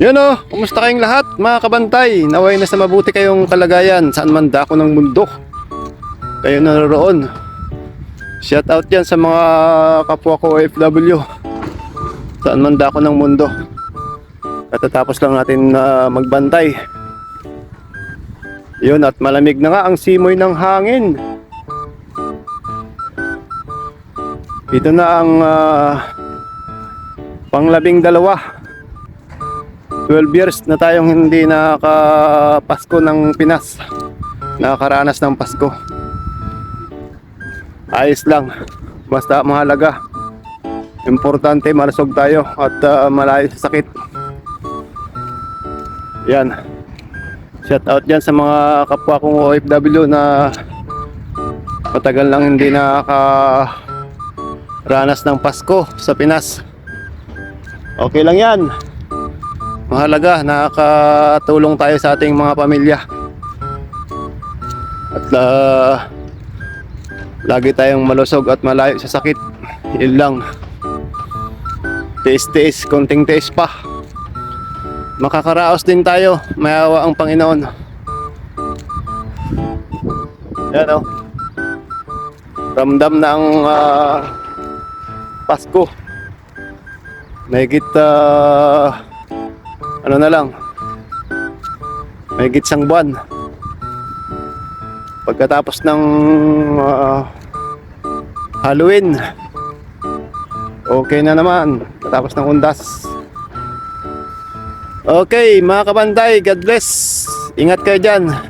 Yun o, kumusta kayong lahat mga kabantay? Naway na sa mabuti kayong kalagayan saan man dako ng mundo. Kayo naroon. Shout out yan sa mga kapwa ko OFW. Saan man dako ng mundo. Katatapos lang natin na magbantay. Yun at malamig na nga ang simoy ng hangin. Ito na ang ah, panglabing dalawa 12 years na tayong hindi nakakapasko ng Pinas. Nakakaranas ng Pasko. Ayos lang. Basta mahalaga. Importante malusog tayo at ah, malayo sa sakit. Yan. Shout out dyan sa mga kapwa kong OFW na matagal lang hindi nakakaranas ng Pasko sa Pinas. Okay lang yan mahalaga nakakatulong tayo sa ating mga pamilya. At ah, lagi tayong malusog at malayo sa sakit. Yun lang. Tiis tiis konting tiis pa. Makakaraos din tayo. Mayawa ang Panginoon. Yan o ramdam na ang ah, Pasko. Mahigit ah, ano na lang. May gitsang buwan. Pagkatapos ng ah, Halloween. Okay na naman. Tapos ng undas. Okay mga kabantay God bless. Ingat kayo dyan